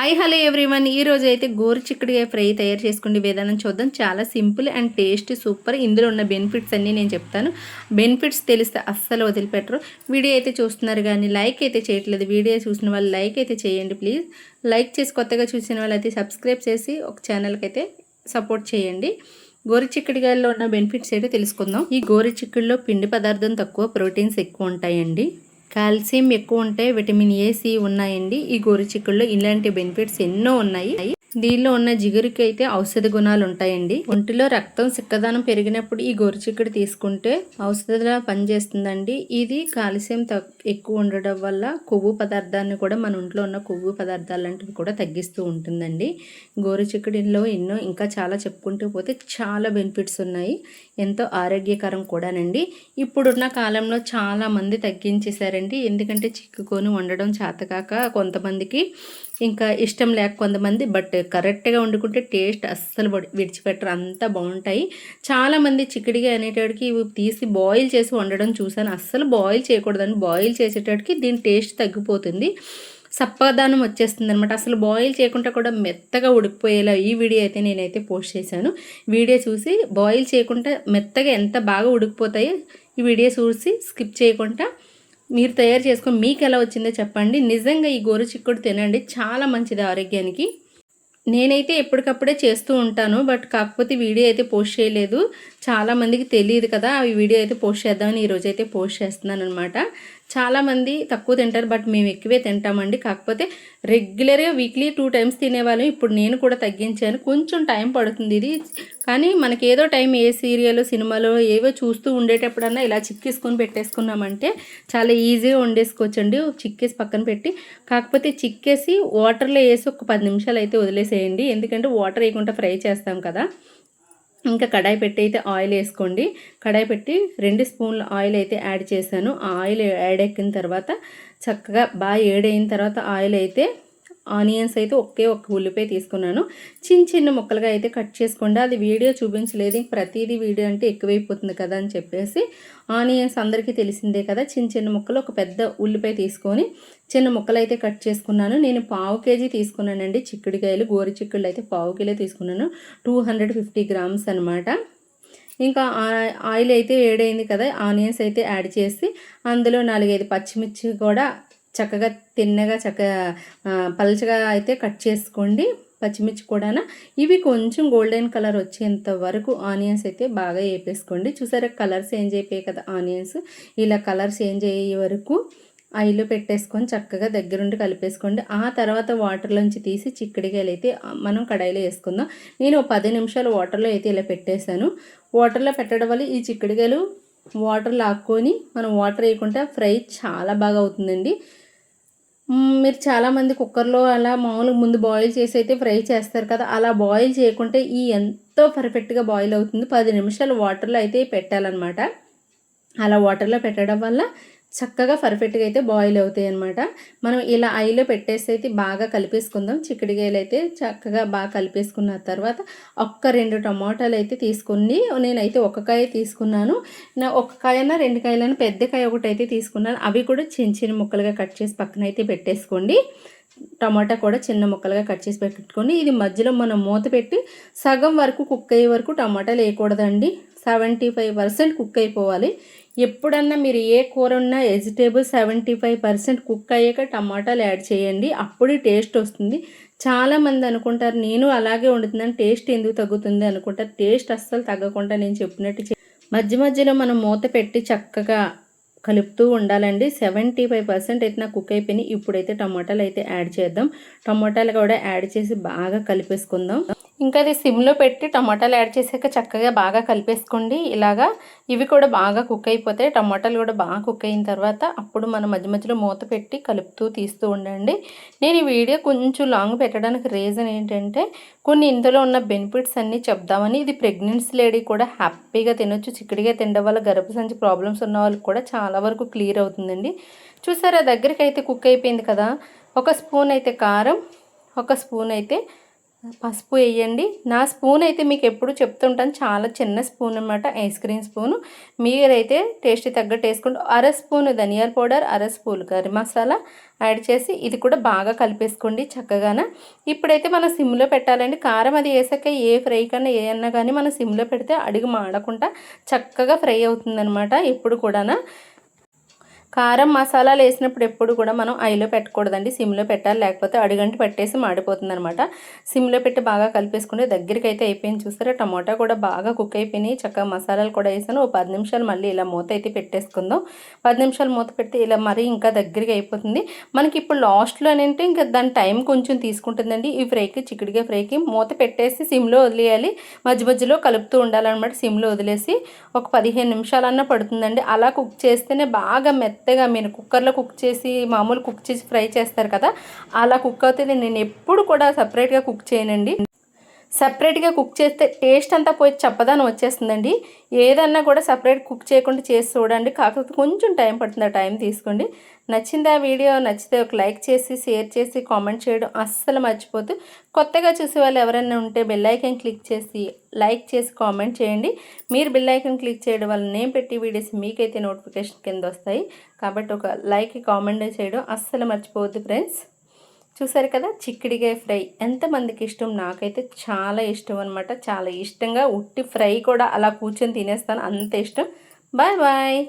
I hello everyone. ఈ రోజు అయితే గోరు చిక్కుడుగా ఫ్రై తయారు చేసుకునే విధానం చూద్దాం. చాలా సింపుల్ అండ్ టేస్ట్ సూపర్. ఇందులో ఉన్న బెనిఫిట్స్ అన్నీ నేను చెప్తాను. బెనిఫిట్స్ తెలిస్తే అస్సలు వదిలిపెట్టరు. వీడియో అయితే చూస్తున్నారు కానీ లైక్ అయితే చేయట్లేదు. వీడియో చూసిన వాళ్ళు లైక్ అయితే చేయండి ప్లీజ్. లైక్ చేసి కొత్తగా చూసిన వాళ్ళు అయితే సబ్స్క్రైబ్ చేసి ఒక ఛానల్కి అయితే సపోర్ట్ చేయండి. గోరు చిక్కుడుగాయల్లో ఉన్న బెనిఫిట్స్ అయితే తెలుసుకుందాం. ఈ గోరు చిక్కుడులో పిండి పదార్థం తక్కువ ప్రోటీన్స్ ఎక్కువ ఉంటాయండి. కాల్షియం ఎక్కువ ఉంటాయి విటమిన్ ఏ సి ఉన్నాయండి. ఈ గోరు చిక్కుల్లో ఇలాంటి బెనిఫిట్స్ ఎన్నో ఉన్నాయి. దీనిలో ఉన్న జిగురుకి అయితే ఔషధ గుణాలు ఉంటాయండి. ఒంటిలో రక్తం సిక్కదనం పెరిగినప్పుడు ఈ గోరుచిక్కుడు తీసుకుంటే ఔషధలా పనిచేస్తుందండి. ఇది కాల్షియం ఎక్కువ ఉండడం వల్ల కొవ్వు పదార్థాన్ని కూడా మన ఒంట్లో ఉన్న కొవ్వు పదార్థాలు లాంటివి కూడా తగ్గిస్తూ ఉంటుందండి. గోరుచిక్కుడిలో ఎన్నో ఇంకా చాలా చెప్పుకుంటూ పోతే చాలా బెనిఫిట్స్ ఉన్నాయి. ఎంతో ఆరోగ్యకరం కూడానండి. ఇప్పుడున్న కాలంలో చాలా మంది తగ్గించేశారండి. ఎందుకంటే చిక్కుకొని వండడం చేతకాక కొంతమందికి ఇంకా ఇష్టం లేక కొంతమంది బట్ కరెక్ట్గా వండుకుంటే టేస్ట్ అస్సలు విడిచిపెట్టరు. అంతా బాగుంటాయి చాలామంది చిక్కడిగా అనేటడికి ఇవి తీసి బాయిల్ చేసి వండడం చూసాను అస్సలు బాయిల్ చేయకూడదని బాయిల్ చేసేటడికి దీని టేస్ట్ తగ్గిపోతుంది. సప్పదానం వచ్చేస్తుంది అనమాట అసలు బాయిల్ చేయకుండా కూడా మెత్తగా ఉడికిపోయేలా ఈ వీడియో అయితే నేనైతే పోస్ట్ చేశాను. వీడియో చూసి బాయిల్ చేయకుండా మెత్తగా ఎంత బాగా ఉడికిపోతాయో ఈ వీడియో చూసి స్కిప్ చేయకుండా మీరు తయారు చేసుకొని మీకు ఎలా వచ్చిందో చెప్పండి. నిజంగా ఈ గోరు చిక్కుడు తినండి. చాలా మంచిది ఆరోగ్యానికి. నేనైతే ఎప్పటికప్పుడే చేస్తూ ఉంటాను. బట్ కాకపోతే వీడియో అయితే పోస్ట్ చేయలేదు. చాలామందికి తెలియదు కదా. ఈ వీడియో అయితే పోస్ట్ చేద్దామని ఈరోజు అయితే పోస్ట్ చేస్తున్నాను అనమాట చాలామంది తక్కువ తింటారు బట్ మేము ఎక్కువే తింటామండి. కాకపోతే రెగ్యులర్గా వీక్లీ టూ టైమ్స్ తినేవాళ్ళం. ఇప్పుడు నేను కూడా తగ్గించాను. కొంచెం టైం పడుతుంది ఇది. కానీ మనకి ఏదో టైం ఏ సీరియల్ సినిమాలో ఏవో చూస్తూ ఉండేటప్పుడన్నా ఇలా చిక్కేసుకొని పెట్టేసుకున్నామంటే చాలా ఈజీగా వండేసుకోవచ్చండి. చిక్కేసి పక్కన పెట్టి. కాకపోతే చిక్కేసి వాటర్లో వేసి ఒక పది నిమిషాలు అయితే వదిలేసేయండి. ఎందుకంటే వాటర్ వేయకుండా ఫ్రై చేస్తాం కదా. ఇంకా కడాయి పెట్టి అయితే ఆయిల్ వేసుకోండి. కడాయి పెట్టి రెండు స్పూన్ల ఆయిల్ అయితే యాడ్ చేశాను. ఆ ఆయిల్ యాడ్ ఎక్కిన తర్వాత చక్కగా బాగా ఏడైన తర్వాత ఆయిల్ అయితే ఆనియన్స్ అయితే ఒకే ఒక్క ఉల్లిపాయ తీసుకున్నాను. చిన్న చిన్న ముక్కలుగా అయితే కట్ చేసుకోండి. అది వీడియో చూపించలేదు. ప్రతిదీ వీడియో అంటే ఎక్కువైపోతుంది కదా అని చెప్పేసి ఆనియన్స్ అందరికీ తెలిసిందే కదా. చిన్న చిన్న ముక్కలు ఒక పెద్ద ఉల్లిపాయ తీసుకొని చిన్న ముక్కలు అయితే కట్ చేసుకున్నాను. నేను పావు కేజీ తీసుకున్నానండి. చిక్కుడుకాయలు గోరు చిక్కుళ్ళు అయితే పావు కిలో తీసుకున్నాను. టూ హండ్రెడ్ ఫిఫ్టీ గ్రామ్స్ అనమాట ఇంకా ఆయిల్ అయితే వేడైంది కదా. ఆనియన్స్ అయితే యాడ్ చేసి అందులో నాలుగైదు పచ్చిమిర్చి కూడా చక్కగా తిన్నగా చక్కగా పలచగా అయితే కట్ చేసుకోండి పచ్చిమిర్చి కూడా ఇవి కొంచెం గోల్డెన్ కలర్ వచ్చేంత వరకు ఆనియన్స్ అయితే బాగా వేపేసుకోండి. చూసారా కలర్స్ చేంజ్ అయిపోయాయి కదా ఆనియన్స్. ఇలా కలర్ చేంజ్ అయ్యే వరకు ఆయిల్ పెట్టేసుకొని చక్కగా దగ్గరుండి కలిపేసుకోండి. ఆ తర్వాత వాటర్లోంచి తీసి చిక్కడికాయలు అయితే మనం కడాయిలో వేసుకుందాం. నేను పది నిమిషాలు వాటర్లో అయితే ఇలా పెట్టేశాను. వాటర్లో పెట్టడం వల్ల ఈ చిక్కడికాయలు వాటర్ లాక్కొని మనం వాటర్ వేయకుండా ఫ్రై చాలా బాగా అవుతుందండి. మీరు చాలామంది కుక్కర్లో అలా మామూలుగా ముందు బాయిల్ చేసి అయితే ఫ్రై చేస్తారు కదా అలా బాయిల్ చేయకుంటే ఈ ఎంతో పర్ఫెక్ట్గా బాయిల్ అవుతుంది. పది నిమిషాలు వాటర్లో అయితే పెట్టాలన్నమాట. అలా వాటర్లో పెట్టడం వల్ల చక్కగా పర్ఫెక్ట్గా అయితే బాయిల్ అవుతాయి అనమాట మనం ఇలా ఐలో పెట్టేసి అయితే బాగా కలిపేసుకుందాం. చిక్కడికాయలు అయితే చక్కగా బాగా కలిపేసుకున్న తర్వాత ఒక్క రెండు టమాటాలు అయితే తీసుకుని నేనైతే ఒక కాయ తీసుకున్నాను. నా ఒక కాయన రెండు కాయలను పెద్ద కాయ ఒకటి అయితే తీసుకున్నాను. అవి కూడా చిన్న చిన్న ముక్కలుగా కట్ చేసి పక్కన అయితే పెట్టేసుకోండి. టమాటా కూడా చిన్న ముక్కలుగా కట్ చేసి పెట్టుకోండి ఇది మధ్యలో మనం మూత పెట్టి సగం వరకు కుక్ అయ్యే వరకు టమాటాలు వేయకూడదండి. సెవెంటీ ఫైవ్ పర్సెంట్ కుక్ అయిపోవాలి. ఎప్పుడన్నా మీరు ఏ కూర ఉన్నా vegetable seventy five percent cook అయ్యాక టమాటాలు యాడ్ చేయండి. అప్పుడు టేస్ట్ వస్తుంది. చాలామంది అనుకుంటారు నేను అలాగే వండుతున్నాను టేస్ట్ ఎందుకు తగ్గుతుంది? అనుకుంటారు. టేస్ట్ అస్సలు తగ్గకుండా నేను చెప్పినట్టు మధ్య మధ్యలో మనం మూత పెట్టి చక్కగా కలుపుతూ ఉండాలండి. సెవెంటీ ఫైవ్ పర్సెంట్ అయితే నాకు కుక్ అయిపోయినాయి. ఇప్పుడైతే టమాటాలు అయితే యాడ్ చేద్దాం. టమాటాలు కూడా యాడ్ చేసి బాగా కలిపేసుకుందాం. ఇంకా అది సిమ్లో పెట్టి టమాటాలు యాడ్ చేసాక చక్కగా బాగా కలిపేసుకోండి. ఇలాగా ఇవి కూడా బాగా కుక్ అయిపోతాయి. టమాటాలు కూడా బాగా కుక్ అయిన తర్వాత అప్పుడు మనం మధ్య మధ్యలో మూత పెట్టి కలుపుతూ తీస్తూ ఉండండి. నేను ఈ వీడియో కొంచెం లాంగ్ పెట్టడానికి రీజన్ ఏంటంటే కొన్ని ఇందులో ఉన్న బెనిఫిట్స్ అన్నీ చెప్దామని ఇది ప్రెగ్నెన్సీ లేడీ కూడా హ్యాపీగా తినొచ్చు చిక్కడిగా తినడం వల్ల గర్భసంచి ప్రాబ్లమ్స్ ఉన్న వాళ్ళకి కూడా చాలా వరకు క్లియర్ అవుతుందండి. చూసారా దగ్గరికి అయితే కుక్ అయిపోయింది కదా? ఒక స్పూన్ అయితే కారం ఒక స్పూన్ అయితే పసుపు వేయండి. నా స్పూన్ అయితే మీకు ఎప్పుడు చెప్తుంటాను. చాలా చిన్న స్పూన్ అనమాట ఐస్ క్రీమ్ స్పూను. మీరైతే టేస్ట్ తగ్గట్టు వేసుకుంటూ అర స్పూన్ ధనియాల పౌడర్ అర స్పూన్ కర్రీ మసాలా యాడ్ చేసి ఇది కూడా బాగా కలిపేసుకోండి చక్కగాన. ఇప్పుడైతే మనం సిమ్లో పెట్టాలండి. కారం అది వేసాక ఏ ఫ్రై కన్నా ఏ అన్నా కానీ మనం సిమ్లో పెడితే అడుగు మాడకుండా చక్కగా ఫ్రై అవుతుందనమాట ఎప్పుడు కూడా కారం మసాలాలు వేసినప్పుడు ఎప్పుడు కూడా మనం ఐలో పెట్టకూడదండి. సిమ్లో పెట్టాలి. లేకపోతే అడుగంటి పెట్టేసి మాడిపోతుంది అనమాట సిమ్లో పెట్టి బాగా కలిపేసుకుంటే దగ్గరికి అయితే అయిపోయింది. చూసారా? టమాటా కూడా బాగా కుక్ అయిపోయినాయి. చక్కగా మసాలాలు కూడా వేసాను. ఓ పది నిమిషాలు మళ్ళీ ఇలా మూత అయితే పెట్టేసుకుందాం. పది నిమిషాలు మూత పెడితే ఇలా మరీ ఇంకా దగ్గరికి అయిపోతుంది. మనకి ఇప్పుడు లాస్ట్లో అంటే ఇంకా దాని టైం కొంచెం తీసుకుంటుందండి. ఈ ఫ్రైకి చిక్కుడుగా ఫ్రైకి మూత పెట్టేసి సిమ్లో వదిలేయాలి. మధ్య మధ్యలో కలుపుతూ ఉండాలన్నమాట సిమ్లో వదిలేసి. ఒక పదిహేను నిమిషాలన్నా పడుతుందండి. అలా కుక్ చేస్తేనే బాగా మెత్త మెత్తగా మీరు కుక్కర్లో కుక్ చేసి మామూలు కుక్ చేసి ఫ్రై చేస్తారు కదా అలా కుక్ అవుతుంది. నేను ఎప్పుడు కూడా సపరేట్గా కుక్ చేయనండి. సపరేట్గా కుక్ చేస్తే టేస్ట్ అంతా పోయి చప్పదానం వచ్చేస్తుందండి. ఏదన్నా కూడా సపరేట్ కుక్ చేయకుండా చేసి చూడండి. కాకపోతే కొంచెం టైం పడుతుంది ఆ టైం తీసుకోండి. నచ్చింది ఆ వీడియో నచ్చితే ఒక లైక్ చేసి షేర్ చేసి కామెంట్ చేయడం అస్సలు మర్చిపోతూ కొత్తగా చూసే వాళ్ళు ఎవరైనా ఉంటే బెల్లైకన్ క్లిక్ చేసి లైక్ చేసి కామెంట్ చేయండి. మీరు బెల్లైకన్ క్లిక్ చేయడం వల్ల నేను పెట్టి వీడియోస్ మీకైతే నోటిఫికేషన్ కింద వస్తాయి. కాబట్టి ఒక లైక్ కామెంట్ చేయడం అస్సలు మర్చిపోవద్దు ఫ్రెండ్స్. చూసారు కదా? చిక్కుడికాయ ఫ్రై. ఎంతమందికి ఇష్టం? నాకైతే చాలా ఇష్టం అనమాట చాలా ఇష్టంగా ఉట్టి ఫ్రై కూడా అలా కూర్చొని తినేస్తాను. అంత ఇష్టం. Bye bye.